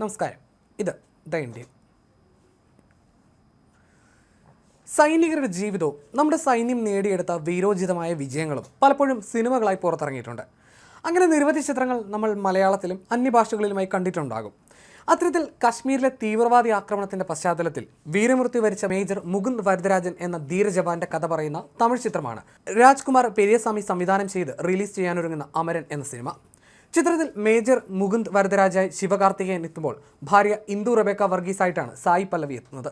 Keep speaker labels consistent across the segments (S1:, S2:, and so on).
S1: നമസ്കാരം. ഇത് the Indian. സൈനികരുടെ ജീവിതവും നമ്മുടെ സൈന്യം നേടിയെടുത്ത വീരോചിതമായ വിജയങ്ങളും പലപ്പോഴും സിനിമകളായി പുറത്തിറങ്ങിയിട്ടുണ്ട്. അങ്ങനെ നിരവധി ചിത്രങ്ങൾ നമ്മൾ മലയാളത്തിലും അന്യഭാഷകളിലുമായി കണ്ടിട്ടുണ്ടാകും. അത്തരത്തിൽ കശ്മീരിലെ തീവ്രവാദി ആക്രമണത്തിന്റെ പശ്ചാത്തലത്തിൽ വീരമൃത്യു വരിച്ച മേജർ മുകുന്ദ് വരദരാജൻ എന്ന ധീരജവാന്റെ കഥ പറയുന്ന തമിഴ് ചിത്രമാണ്. രാജ്കുമാർ പെരിയസ്വാമി സംവിധാനം ചെയ്ത് റിലീസ് ചെയ്യാനൊരുങ്ങുന്ന അമരൻ എന്ന സിനിമ. ചിത്രത്തിൽ മേജർ മുകുന്ദ് വരദരാജായി ശിവകാർത്തികേയൻ എത്തുമ്പോൾ ഭാര്യ ഇന്ദു റബേക്ക വർഗീസായിട്ടാണ് സായി പല്ലവി എത്തുന്നത്.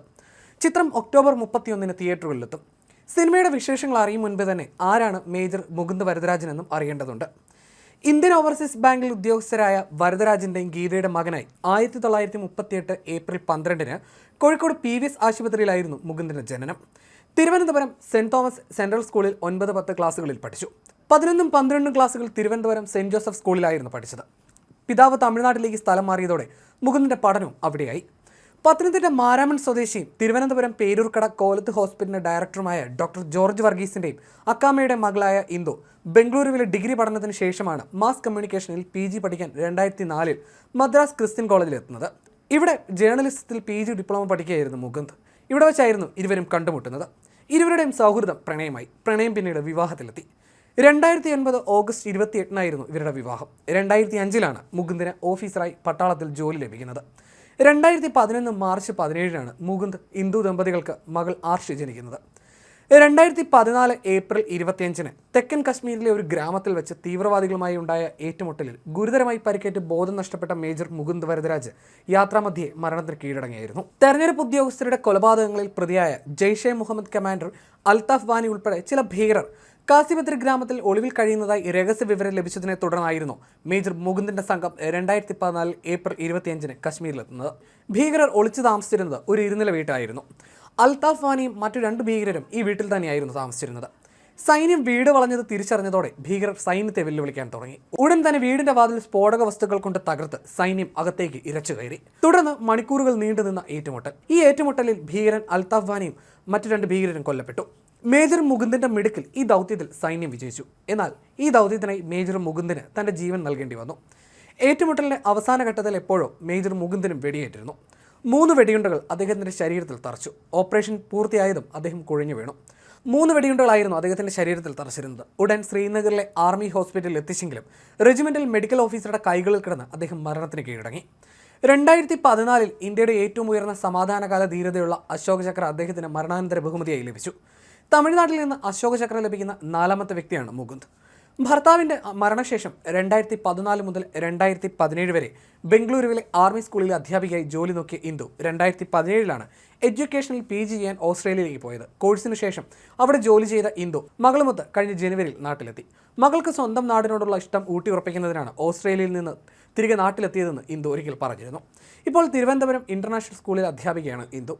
S1: ചിത്രം ഒക്ടോബർ മുപ്പത്തിയൊന്നിന് തിയേറ്ററുകളിലെത്തും. സിനിമയുടെ വിശേഷങ്ങൾ അറിയും മുൻപ് തന്നെ ആരാണ് മേജർ മുകുന്ദ് വരദരാജൻ എന്നും അറിയേണ്ടതുണ്ട്. ഇന്ത്യൻ ഓവർസീസ് ബാങ്കിൽ ഉദ്യോഗസ്ഥരായ വരദരാജന്റെയും ഗീതയുടെ മകനായി ആയിരത്തി തൊള്ളായിരത്തി മുപ്പത്തിയെട്ട് ഏപ്രിൽ പന്ത്രണ്ടിന് കോഴിക്കോട് പി വി എസ് ആശുപത്രിയിലായിരുന്നു മുകുന്ദിന്റെ ജനനം. തിരുവനന്തപുരം സെന്റ് തോമസ് സെൻട്രൽ സ്കൂളിൽ ഒൻപത് പത്ത് ക്ലാസ്സുകളിൽ പഠിച്ചു. പതിനൊന്നും പന്ത്രണ്ടും ക്ലാസ്സുകൾ തിരുവനന്തപുരം സെന്റ് ജോസഫ് സ്കൂളിലായിരുന്നു പഠിച്ചത്. പിതാവ് തമിഴ്നാട്ടിലേക്ക് സ്ഥലം മാറിയതോടെ മുകുന്ദിന്റെ പഠനവും അവിടെയായി. പത്തനംതിട്ട മാരാമൺ സ്വദേശിയും തിരുവനന്തപുരം പേരൂർക്കട കോലത്ത് ഹോസ്പിറ്റലിന്റെ ഡയറക്ടറുമായ ഡോക്ടർ ജോർജ് വർഗീസിന്റെയും അക്കാമയുടെ മകളായ ഇന്ദു ബംഗളൂരുവിലെ ഡിഗ്രി പഠനത്തിന് ശേഷമാണ് മാസ് കമ്മ്യൂണിക്കേഷനിൽ പി ജി പഠിക്കാൻ രണ്ടായിരത്തി നാലിൽ മദ്രാസ് ക്രിസ്ത്യൻ കോളേജിൽ എത്തുന്നത്. ഇവിടെ ജേർണലിസത്തിൽ പി ജി ഡിപ്ലോമ പഠിക്കുകയായിരുന്നു മുകുന്ദ്. ഇവിടെ വെച്ചായിരുന്നു ഇരുവരും കണ്ടുമുട്ടുന്നത്. ഇരുവരുടെയും സൗഹൃദം പ്രണയമായി. പ്രണയം പിന്നീട് വിവാഹത്തിലെത്തി. രണ്ടായിരത്തി ഒൻപത് ഓഗസ്റ്റ് ഇരുപത്തി എട്ടിനായിരുന്നു ഇവരുടെ വിവാഹം. രണ്ടായിരത്തി അഞ്ചിലാണ് മുകുന്ദിന് ഓഫീസറായി പട്ടാളത്തിൽ ജോലി ലഭിക്കുന്നത്. രണ്ടായിരത്തി പതിനൊന്ന് മാർച്ച് പതിനേഴിനാണ് മുകുന്ദ് ഹിന്ദു ദമ്പതികൾക്ക് മകൾ ആർഷി ജനിക്കുന്നത്. രണ്ടായിരത്തി പതിനാല് ഏപ്രിൽ ഇരുപത്തിയഞ്ചിന് തെക്കൻ കശ്മീരിലെ ഒരു ഗ്രാമത്തിൽ വെച്ച് തീവ്രവാദികളുമായി ഉണ്ടായ ഏറ്റുമുട്ടലിൽ ഗുരുതരമായി പരിക്കേറ്റ് ബോധം നഷ്ടപ്പെട്ട മേജർ മുകുന്ദ് വരദരാജ് യാത്രാമധ്യേ മരണത്തിന് കീഴടങ്ങിയായിരുന്നു തെരഞ്ഞെടുപ്പ് ഉദ്യോഗസ്ഥരുടെ കൊലപാതകങ്ങളിൽ പ്രതിയായ ജെയ്ഷെ മുഹമ്മദ് കമാൻഡർ അൽതാഫ് വാനി ഉൾപ്പെടെ ചില ഭീകരർ കാസിബദ്രി ഗ്രാമത്തിൽ ഒളിവിൽ കഴിയുന്നതായി രഹസ്യ വിവരം ലഭിച്ചതിനെ തുടർന്നായിരുന്നു മേജർ മുകുന്ദിന്റെ സംഘം രണ്ടായിരത്തി പതിനാല് ഏപ്രിൽ ഇരുപത്തിയഞ്ചിന് കശ്മീരിലെത്തുന്നത്. ഭീകരർ ഒളിച്ചു താമസിച്ചിരുന്നത് ഒരു ഇരുനില വീട്ടായിരുന്നു. അൽതാഫ് വാനിയും മറ്റു രണ്ട് ഭീകരരും ഈ വീട്ടിൽ തന്നെയായിരുന്നു താമസിച്ചിരുന്നത്. സൈന്യം വീട് വളഞ്ഞത് തിരിച്ചറിഞ്ഞതോടെ ഭീകരർ സൈന്യത്തെ വെല്ലുവിളിക്കാൻ തുടങ്ങി. ഉടൻ തന്നെ വീടിന്റെ വാതിൽ സ്ഫോടക വസ്തുക്കൾ കൊണ്ട് തകർത്ത് സൈന്യം അകത്തേക്ക് ഇരച്ചു കയറി. തുടർന്ന് മണിക്കൂറുകൾ നീണ്ടുനിന്ന ഏറ്റുമുട്ടൽ. ഈ ഏറ്റുമുട്ടലിൽ ഭീകരൻ അൽതാഫ് വാനിയും മറ്റു രണ്ട് ഭീകരരും കൊല്ലപ്പെട്ടു. മേജർ മുകുന്ദന്റെ മിടുക്കിൽ ഈ ദൗത്യത്തിൽ സൈന്യം വിജയിച്ചു. എന്നാൽ ഈ ദൗത്യത്തിനായി മേജർ മുകുന്ദന് തന്റെ ജീവൻ നൽകേണ്ടി വന്നു. ഏറ്റുമുട്ടലിന്റെ അവസാന ഘട്ടത്തിൽ എപ്പോഴും മേജർ മുകുന്ദനും വെടിയേറ്റിരുന്നു. മൂന്ന് വെടിയുണ്ടകൾ അദ്ദേഹത്തിന്റെ ശരീരത്തിൽ തറച്ചു. ഓപ്പറേഷൻ പൂർത്തിയായതും അദ്ദേഹം കുഴഞ്ഞു വീണു. മൂന്ന് വെടിയുണ്ടകളായിരുന്നു അദ്ദേഹത്തിന്റെ ശരീരത്തിൽ തറച്ചിരുന്നത്. ഉടൻ ശ്രീനഗറിലെ ആർമി ഹോസ്പിറ്റലിൽ എത്തിച്ചെങ്കിലും റെജിമെന്റൽ മെഡിക്കൽ ഓഫീസറുടെ കൈകളിൽ കിടന്ന് അദ്ദേഹം മരണത്തിന് കീഴടങ്ങി. രണ്ടായിരത്തി പതിനാലിൽ ഇന്ത്യയുടെ ഏറ്റവും ഉയർന്ന സമാധാനകാല ധീരതയുള്ള അശോക ചക്ര അദ്ദേഹത്തിന് മരണാനന്തര ബഹുമതിയായി ലഭിച്ചു. തമിഴ്നാട്ടിൽ നിന്ന് അശോക ചക്ര ലഭിക്കുന്ന നാലാമത്തെ വ്യക്തിയാണ് മുകുന്ദ്. ഭർത്താവിന്റെ മരണശേഷം രണ്ടായിരത്തി പതിനാല് മുതൽ രണ്ടായിരത്തി പതിനേഴ് വരെ ബംഗളൂരുവിലെ ആർമി സ്കൂളിലെ അധ്യാപികയായി ജോലി നോക്കിയ ഇന്ദു രണ്ടായിരത്തി പതിനേഴിലാണ് എഡ്യൂക്കേഷനിൽ പി ജി ചെയ്യാൻ ഓസ്ട്രേലിയയിലേക്ക് പോയത്. കോഴ്സിന് ശേഷം അവിടെ ജോലി ചെയ്ത ഇന്ദു മകളുമൊത്ത് കഴിഞ്ഞ ജനുവരിയിൽ നാട്ടിലെത്തി. മകൾക്ക് സ്വന്തം നാടിനോടുള്ള ഇഷ്ടം ഊട്ടിയുറപ്പിക്കുന്നതിനാണ് ഓസ്ട്രേലിയയിൽ നിന്ന് തിരികെ നാട്ടിലെത്തിയതെന്ന് ഇന്ദു ഒരിക്കൽ പറഞ്ഞിരുന്നു. ഇപ്പോൾ തിരുവനന്തപുരം ഇന്റർനാഷണൽ സ്കൂളിൽ അധ്യാപികയാണ് ഇന്ദു.